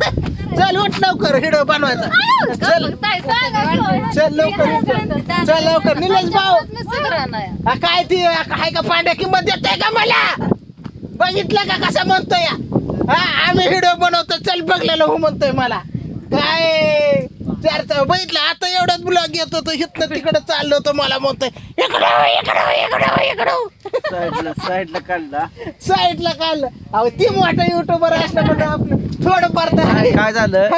चल उठ लवकर हिडो बनवायचा. चल. चल लवकर चल लवकर. निलेश भाऊ. हा, काय ती काय का पांड्या किंमत देते का मला? बघितलं का कसं म्हणतोय? हा आम्ही व्हिडिओ बनवतो चल बघलेलं हो म्हणतोय मला. काय? चारचा बघितलं? आता एवढाच ब्लॉग येतो तो इथनं तिकडे चाललो तो मला म्हणतोय इकडं इकडं इकडं इकडं साईडला साईडला काढला. साईडला काढलं. अहो ती मोठा युट्यूबर असलं म्हणजे आपलं थोडं फार तर आहे. काय झालं.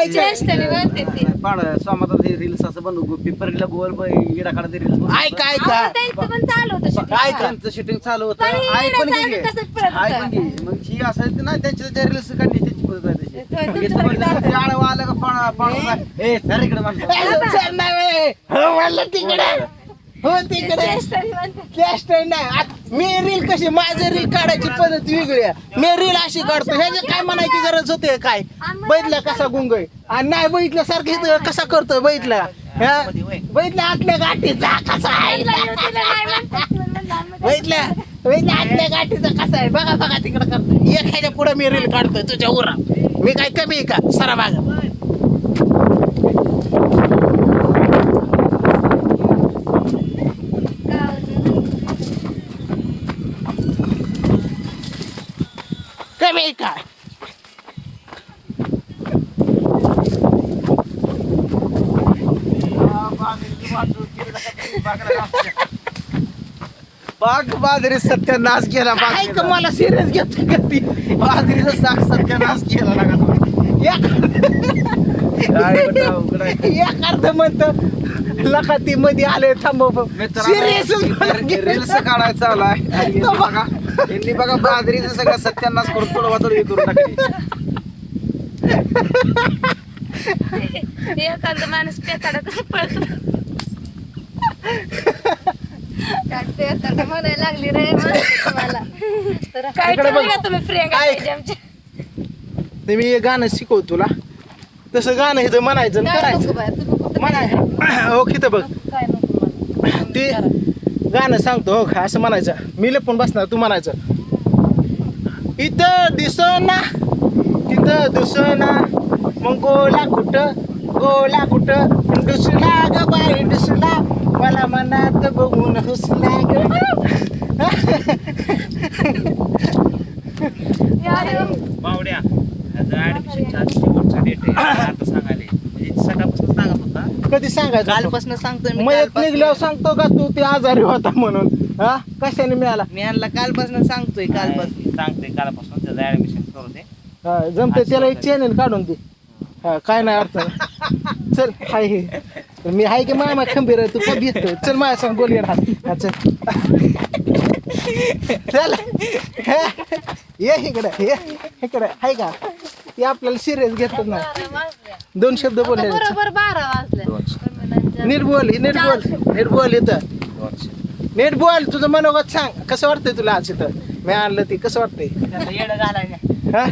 पाड सोमात रील्स असं बनवू पेपरला गोल इडा काढते रील्स ऐक ऐका. ऐका त्यांचं शूटिंग चालू होतं पण हे ऐकून घे. कसं पळत ऐकून. घे. मग ही असायची ना त्यांच्या त्या रील्स काढली त्याची आहे रील्स ते आडवं आलं का पाडा पाडा ए सर इकडे सर हो म्हणलं तिकडे. हो तिकडे कॅस्ट नाही. मी रील कशी माझं रील काढायची पद्धत वेगळी आहे. मी रील अशी काढतो. ह्याची काय म्हणायची गरज होते काय? बैठला कसा गुंगय? आणि नाही बैठल्या सारखी कसा करतोय बैठला बैठल्या आतल्या गाठीचा कसा आहे? बैठल्या बघितलं आतल्या गाठीचा कसा आहे? बघा बघा तिकडे करतोय. एखाद्या पुढे मी रील काढतोय तुझ्या उरा मी काय कमी आहे का? सरा बघा आहे का बाग बाजरी सत्यानाश केला काय का मला सिरियस घेतो का ती? बाजरीचा साग सत्यानाश केला लागा तो. काय बतावं, कुठं आहे? एक अर्ध म्हणत ती मध्ये आले थांबव सिरियस रील्स काढायचा आलाय यांनी बघा बघा बाजरीचं सगळं सत्यानाश करून थोडं हे करून टाकली. एखादा माणूस पेकाडा कसं पळतो म्हणायला लागली रे तुम्हाला. तर काय बघ. तुम्ही फ्रेंड. ते मी गाणं शिकव तुला. तसं गाणं इथं म्हणायचं करायचं. म्हणाय हो किती बघ. काय नको मला. ते गाणं सांगतो हो असं म्हणायचं. मी लपून बसणार तू म्हणायचं. इथं दिसना तिथं दिसना मग गोला कुठं गोला कुठं? डुसला ग बाई डुसला मला मनात बघून हुसला ग. बावड्या शेवटचा डेट आहे. आता सांगाले म्हणजे सकाळपासून सांगत होता कधी सांगायचं कालपासून सांगतोय मी मयत कालपासनं. निघल्यावर सांगतो का तू? ते आजारी होता म्हणून. हा? कशाने मिळाला? मी ह्यांना कालपासून सांगतोय कालपासून. सांगतोय कालपासून त्याचं ऍडमिशन करू दे. हा, जमते त्याला एक चॅनल काढून दे. हा काय नाही अर्थ चल हाय हे. तर मी हाय की मामा खंबीर आहे, तू कधी येतो चल माझ्या सांग बोल येणार हा चल. चल. हे, ये इकडे ये. इकडे हाय का? ते आपल्याला सिरियस घेतात ना दोन शब्द बोलले बरोबर बारा वाजले. नीट बोल नीट बोल नीट बोल इथं. नीट बोल तुझं मनोगत सांग. कसं वाटतंय तुला आज इथं? मी आणलं ती कसं वाटतंय? हा?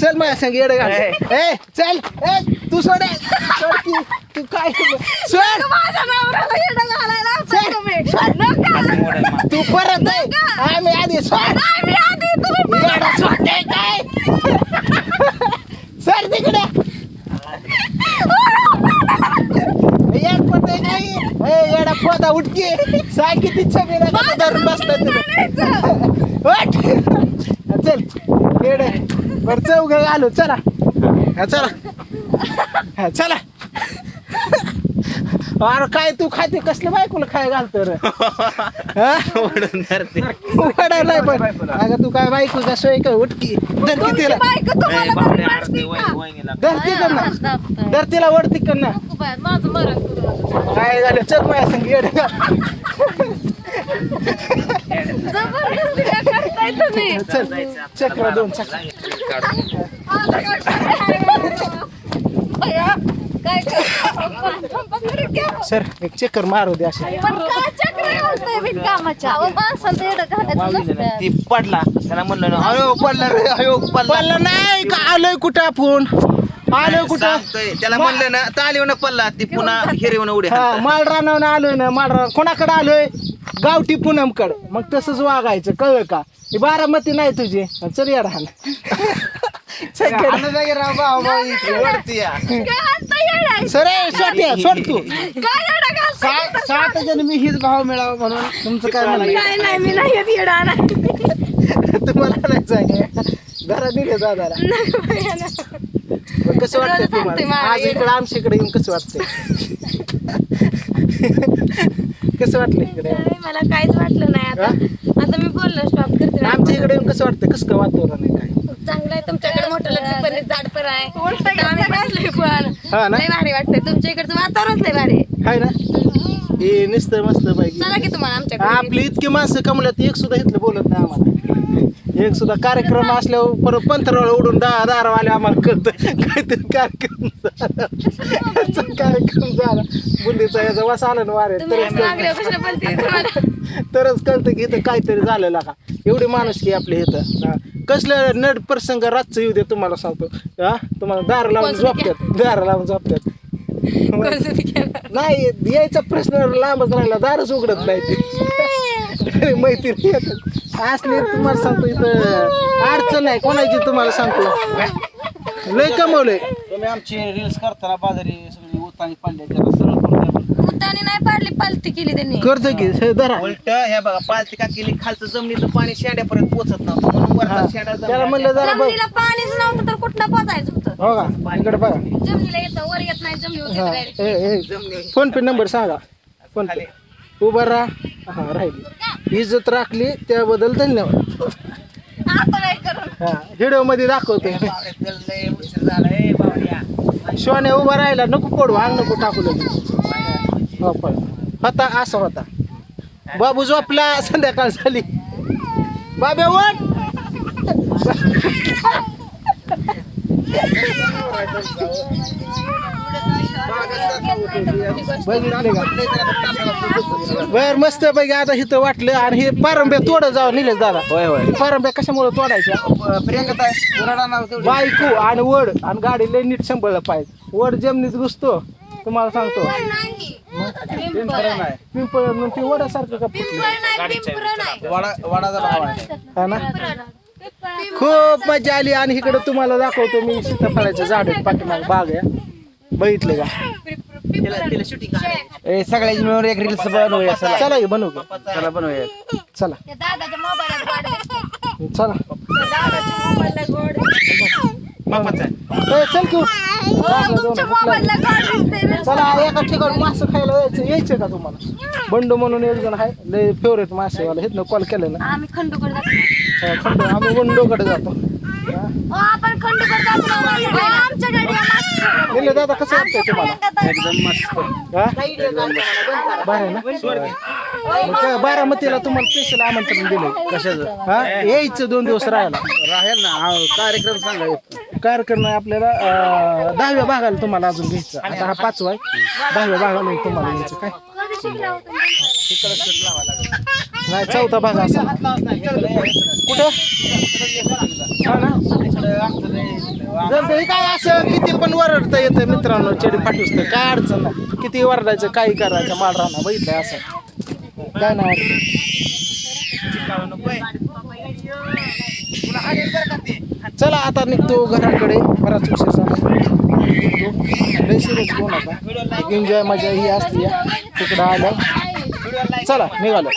चल माझ्या संग येडे घाल. ए. चल. ए तू सोड. ए. सोड की. तू काय सोड. माझ्या नवऱ्याला येडं घालायला लावताय तुम्ही. नका. तू परत आम्ही आधी सोड नाही, मी आधी तुम्ही येडा सोडते काय सर तिकडे एक पडते नाही ए येडा पोता उठकी सांग किती छबी धरून बसलं. चल. येडे. बरं चौघ घालू चला. हा, चला. हा, चला. अरे काय तू खाते? कसलं बायकोला खाय घालतो रे? हा? वडा नाही पण. अगं तू काय बायको का सोय का उठकी. धर की तिला. बायको तुम्हाला बरी वाटते का? धर ती ना धर तिला वडती कर ना. नको बाय, माझं मरण करू. काय झालं? चल माझ्या संग येडे जबरदस्ती काय करताय तुम्ही. चल चक्र दोन चक्र काय करताय? सर एक चक्कर मारू दे असे. पण काय चक्र घालताय बिनकामाच्या? अहो, माणसाला तर येडं घालायचं नसतं. ती पडला. त्याला म्हणलं ना अयो पडला रे अयो पडला. पडलं नाही का? आलोय कुठं आपण आलोय कुठं? सांगतोय. त्याला म्हणलं ना तालीवनं पडला ती पुन्हा हिरवणं उडी हा माळरानावर आलोय ना माळरा कोणाकडे आलोय? गावठी पूनमकड. मग तसंच वागायचं कळलं का? ही बारामती नाही तुझी. चल या राहण सोड तू. काय येडा घालता? सात सात जण मी हीच भाव मिळावा म्हणून तुमचं काय नाही मी नाही येत येडा नाही. तुम्हाला नाही सांग घरा बाया ना. बरं, कसं वाटतंय आणते तुम्हाला? मला आज. इकडे आमच्या इकडे येऊन कसं वाटतंय? कसं वाटलं इकडे? मला काहीच वाटलं नाही आता. आता मी बोललो स्टॉप करते. आमच्या इकडे येऊन कसं वाटतं कसं काय वातावरण आहे काय? चांगलं आहे तुमच्याकडे मोठं लग्न पण आहे, झाड पण आहे. आता आम्ही बसलोय पण. हा ना? लय भारी वाटतंय. तुमच्या इकडचं वातावरणच लय भारी आहे. हाय ना? हे नुसतं मस्त चला की तुम्हाला आमच्याकडे. आपली इतकी माणसं कमल्यात एक सुद्धा इथलं बोलत नाही आम्हाला. एक सुद्धा कार्यक्रम असल्यावर परत पंथरावर उडून दहा दारावाले आम्हाला कळतं. काहीतरी कार्यक्रम झाला. याचा कार्यक्रम झाला. बुंदीचा याचा वास आला ना वारे तुम्ही तरच असं कळतं. लागल्यावर कशाला बोलते तुम्हाला. तरच कळतं की इथं काहीतरी झालेलं का एवढी माणूस की आपल्या इथं. हा. कसलं नड प्रसंग रातचं येऊ दे तुम्हाला सांगतो. हा? तुम्हाला दार लावून झोपतात दार लावून झोपतात? नाही यायचा प्रश्न लांबच राहिला. दारच उघडत नाही ते. मैत्री येतात असली तुम्हाला सांगतो इथं. अडचण आहे कोणाची तुम्हाला सांगतो? लय कमवलंय. तुम्ही आमची रील्स करताना बाजारी सगळी उतानी पडले जरा सरळ उतानी नाही पाडली पालती केली त्यांनी. करतो की हे. धरा. उलट हे बघा पालती का केली खालचं जमिनीचं पाणी शेंड्यापर्यंत पोचत नव्हतं. म्हणून. वरचा शेंडा त्याला म्हणलं जरा बघ. जमिनीला पाणीच नव्हतं तर कुठनं पोचायचं होतं? हो का? इकडे बघा. जमिनीला येतं वर येत नाही जमिनीवर हा. येतं direct. ए, ए, फोन पे नंबर सांगा. फोन पे. उभा राहा. हा राहिली. इज्जत राखली त्याबद्दल धन्यवाद. आता काय करू हा व्हिडिओमध्ये दाखवतो लय उशीर झाला. ए बावड्या. शोने उभा राहिला नको पडू अंग नको टाकू लगेच. पळ होता असा होता. बाबू झोपला संध्याकाळ झाली. बाबे वट बर मस्त पैकी आता इथं वाटलं आणि हे पारंब्या तोड जावं निलेश दादा. होय होय. पारंब्या कशामुळे तोडायच्या? बायको आणि वड आणि गाडी लय नीट सांभाळलं पाहिजे. वड जमिनीत घुसतो तुम्हाला सांगतो. पिंपळ नाही. पिंपळ मग ती वडासारखं का फुटलं? वाडा वाडाचा भाव आहे. हा ना? खूप मजा आली आणि इकडे तुम्हाला दाखवतो मी सीताफळाचं झाड आहे पाठीमाग बाग आहे. बघितले का? ए सगळ्याची मिळून एक रील्स बनवूया चला. चला की बनवू का? चला बनवूया. चला. दादाच्या मोबाईलात चला. दादाच्या मोबाईलला गोड बापाचा ए, चल की. तुमच्या. मोबाईलला दिसते रे. चला एका ठिकाणी मासे खायला यायचं. यायचं का तुम्हाला? बंडू म्हणून एक जण आहे. लय फेवरेट मासेवाला हेच कॉल केलं ना. आम्ही खंडूकडे जातो. हा, खंडू आम्ही बंडूकडे जातो. हा. ओ, आपण खंडूकडे जातो. ना, मासे खायला. आमच्या गाडीवर मासे खायला. दिलं दादा कसं वाटतंय तुम्हाला? एकदम मस्त. हा? बरं आहे ना? मग काय बारामतीला तुम्हाला स्पेशल आमंत्रण दिलंय. कशाचं? हा? यायचं दोन दिवस राहायला. राहील ना? हा कार्यक्रम सांगा कार्यक्रम आहे आपल्याला अं, दहाव्या भागाला तुम्हाला अजून घ्यायचं आता हा पाचवा आहे दहाव्या भागाला तुम्हाला घ्यायचं काय नाही चौथा भाग असा कुठं हा ना जर ते काय असं किती पण वरडता येतं मित्रांनो चेडी फाटूस तर काय अडचण नाही किती वरडायचं काही करायचं माल राहणार बघितलं असं काय नाही चला आता निघतो घराकडे. बराच उशीर झाला. निघतो लय सिरियस एन्जॉय मजा ही असते. तिकडं आलं. चला निघालो.